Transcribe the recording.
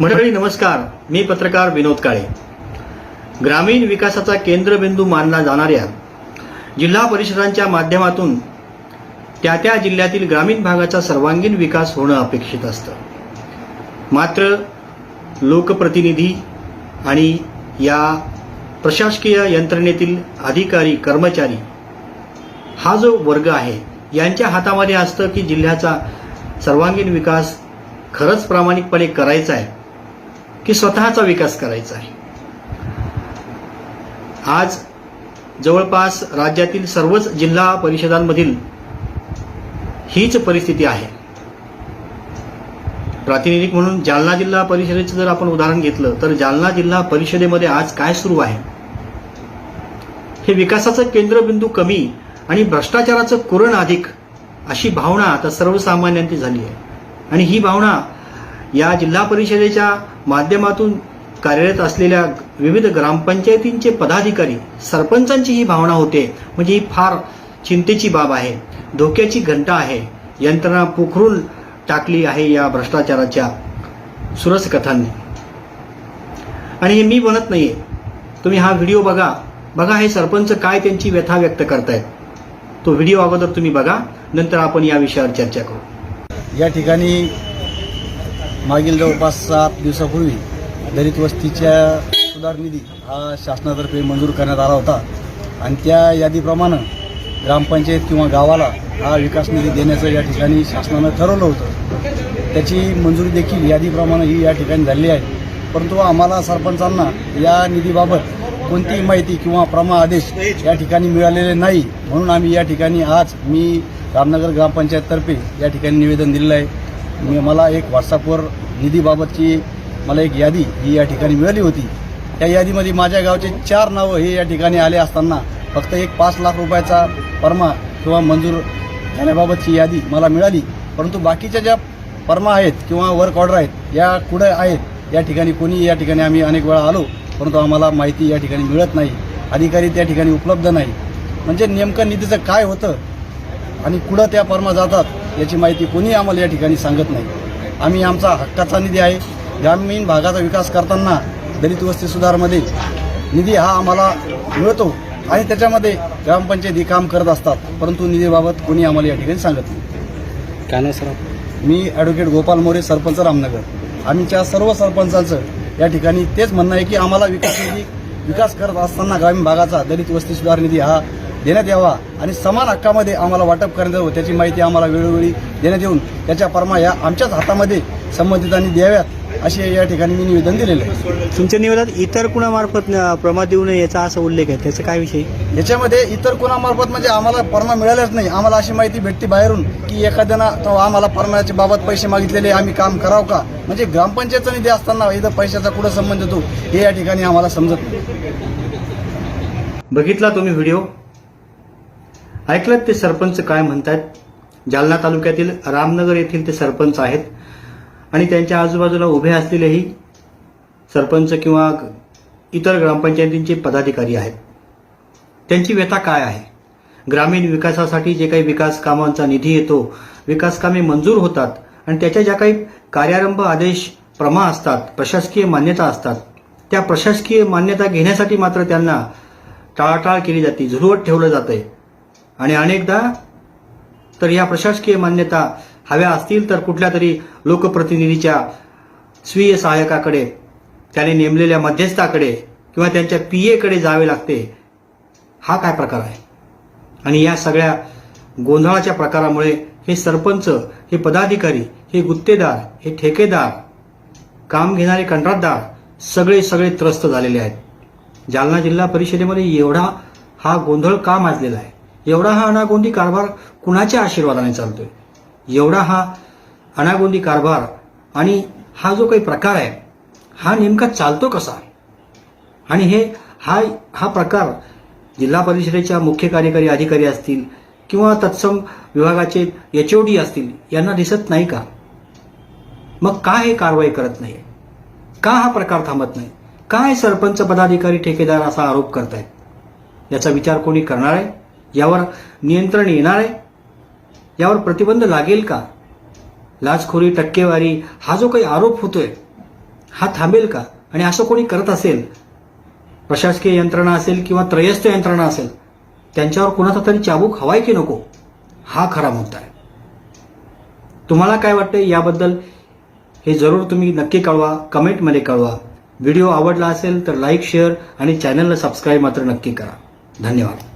मंडळी नमस्कार. मी पत्रकार विनोद काळे. ग्रामीण विकासाचा केंद्रबिंदू मानला जाणाऱ्या जिल्हा परिषदांच्या माध्यमातून त्या त्या जिल्ह्यातील ग्रामीण भागाचा सर्वांगीण विकास होणं अपेक्षित असतं. मात्र लोकप्रतिनिधी आणि या प्रशासकीय यंत्रणेतील अधिकारी कर्मचारी हा जो वर्ग आहे यांच्या हातामध्ये असतं की जिल्ह्याचा सर्वांगीण विकास खरंच प्रामाणिकपणे करायचा आहे. की स्वतःचा विकास करायचा आहे. आज जवळपास राज्यातील सर्वच जिल्हा परिषदांमधील हीच परिस्थिती आहे. प्रातिनिधिक म्हणून जालना जिल्हा परिषदेचं जर आपण उदाहरण घेतलं तर जालना जिल्हा परिषदेमध्ये आज काय सुरू आहे? हे विकासाचं केंद्रबिंदू कमी आणि भ्रष्टाचाराचं कुरण अधिक अशी भावना आता सर्वसामान्यांची झाली आहे. आणि ही भावना या जिल्हा परिषदेच्या माध्यमातून कार्यरत असलेल्या विविध ग्रामपंचायतींचे पदाधिकारी सरपंचांची ही भावना होते. म्हणजे ही फार चिंतेची बाब आहे. धोक्याची घंटा आहे. यंत्रणा पोखरून टाकली आहे या भ्रष्टाचाराच्या सुरस कथांनी आणि हे मी म्हणत नाहीये. तुम्ही हा व्हिडिओ बघा. बघा हे सरपंच काय त्यांची व्यथा व्यक्त करतायत. तो व्हिडिओ अगोदर तुम्ही बघा. नंतर आपण या विषयावर चर्चा करू. या ठिकाणी मागील जवळपास सात दिवसापूर्वी दलित वस्तीच्या सुधार निधी हा शासनातर्फे मंजूर करण्यात आला होता. आणि त्या यादीप्रमाणे ग्रामपंचायत किंवा गावाला हा विकास निधी देण्याचं या ठिकाणी शासनानं ठरवलं होतं. त्याची मंजुरी देखील यादीप्रमाणे ही या ठिकाणी झालेली आहे. परंतु आम्हाला सरपंचांना या निधीबाबत कोणतीही माहिती किंवा प्रमा आदेश या ठिकाणी मिळालेले नाही. म्हणून आम्ही या ठिकाणी आज मी रामनगर ग्रामपंचायततर्फे या ठिकाणी निवेदन दिलेलं आहे. मी मला एक व्हॉट्सअपवर निधीबाबतची मला एक यादी ही या ठिकाणी मिळाली होती. त्या यादीमध्ये माझ्या गावचे चार नावं हे या ठिकाणी आले असताना फक्त एक पाच लाख रुपयाचा परमा किंवा मंजूर जाण्याबाबतची यादी मला मिळाली. परंतु बाकीच्या ज्या परमा आहेत किंवा वर्क ऑर्डर आहेत या कुठे आहेत या ठिकाणी कोणी या ठिकाणी आम्ही अनेक वेळा आलो परंतु आम्हाला माहिती या ठिकाणी मिळत नाही. अधिकारी त्या ठिकाणी उपलब्ध नाही. म्हणजे नेमकं निधीचं काय होतं आणि कुठं त्या परमा जातात याची माहिती कोणी आम्हाला या ठिकाणी सांगत नाही. आम्ही आमचा हक्काचा निधी आहे. ग्रामीण भागाचा विकास करताना दलित वस्ती सुधारमध्ये निधी हा आम्हाला मिळतो आणि त्याच्यामध्ये ग्रामपंचायती काम करत असतात. परंतु निधीबाबत कोणी आम्हाला या ठिकाणी सांगत नाही. काय नाही सर? मी ॲडव्होकेट गोपाल मोरे सरपंच रामनगर. आमच्या सर्व सरपंचांचं या ठिकाणी तेच म्हणणं आहे की आम्हाला विकास निधी विकास करत असताना ग्रामीण भागाचा दलित वस्ती सुधार निधी हा देण्यात यावा आणि समान हक्कामध्ये आम्हाला वाटप करण्यात यावं त्याची माहिती आम्हाला वेळोवेळी देण्यात येऊन त्याच्या परमा या आमच्याच हातामध्ये संबंधितांनी द्याव्यात असे या ठिकाणी मी निवेदन दिलेलं आहे. तुमच्या निवेदनात इतर कुणामार्फत प्रमाद देऊ नये याचा असा उल्लेख आहे त्याचा काय विषय? याच्यामध्ये इतर कोणामार्फत म्हणजे आम्हाला परमा मिळाल्याच नाही. आम्हाला अशी माहिती भेटते बाहेरून की एखाद्यानं तो आम्हाला परमाच्या बाबत पैसे मागितलेले आम्ही काम करावं का? म्हणजे ग्रामपंचायतचा निधी असताना इथं पैशाचा कुठं संबंध येतो हे या ठिकाणी आम्हाला समजत नाही. बघितला तुम्ही व्हिडिओ? ऐकलं ते सरपंच काय म्हणतात जालना तालुक्यातील रामनगर येथील ते सरपंच आहेत आणि त्यांच्या आजूबाजूला उभे असलेलेही सरपंच किंवा इतर ग्रामपंचायतींचे पदाधिकारी आहेत. त्यांची व्यथा काय आहे? ग्रामीण विकासासाठी जे काही विकास कामांचा निधी येतो विकास कामे मंजूर होतात आणि त्याच्या ज्या काही कार्यारंभ आदेश प्रमा असतात प्रशासकीय मान्यता असतात त्या प्रशासकीय मान्यता घेण्यासाठी मात्र त्यांना टाळाटाळ केली जाते झुलवत ठेवलं जातं आणि अनेकदा तर या प्रशासकीय मान्यता हव्या असतील तर कुठल्या तरी लोकप्रतिनिधीच्या स्वीय सहाय्यकाकडे त्याने नेमलेल्या मध्यस्थाकडे किंवा त्यांच्या पी एकडे जावे लागते हा काय प्रकार आहे? आणि या सगळ्या गोंधळाच्या प्रकारामुळे हे सरपंच हे पदाधिकारी हे गुत्तेदार हे ठेकेदार काम घेणारे कंत्राटदार सगळे सगळे त्रस्त झालेले आहेत. जालना जिल्हा परिषदेमध्ये एवढा हा गोंधळ का माजलेला आहे? एवढा हा अनागोंदी कारभार कुणाच्या आशीर्वादाने चालतोय? एवढा हा अनागोंदी कारभार आणि हा जो काही प्रकार आहे हा नेमका चालतो कसा? आणि हे हा हा प्रकार जिल्हा परिषदेच्या मुख्य कार्यकारी अधिकारी असतील किंवा तत्सम विभागाचे एच ओ डी असतील यांना दिसत नाही का? मग का हे कारवाई करत नाही? का हा प्रकार थांबत नाही? काय सरपंच पदाधिकारी ठेकेदार असा आरोप करतायत? याचा विचार कोणी करणार आहे? यावर नियंत्रण येणार आहे? यावर प्रतिबंध लागेल का? लाचखोरी टक्केवारी हा जो काही आरोप होतोय हा थांबेल का? आणि असं कोणी करत असेल प्रशासकीय यंत्रणा असेल किंवा त्रयस्थ यंत्रणा असेल त्यांच्यावर कुणाचा तरी चाबूक हवाय की नको? हा खरा मुद्दा आहे. तुम्हाला काय वाटतंय याबद्दल? हे जरूर तुम्ही नक्की कळवा कमेंटमध्ये कळवा. व्हिडिओ आवडला असेल तर लाईक शेअर आणि चॅनलला सबस्क्राईब मात्र नक्की करा. धन्यवाद.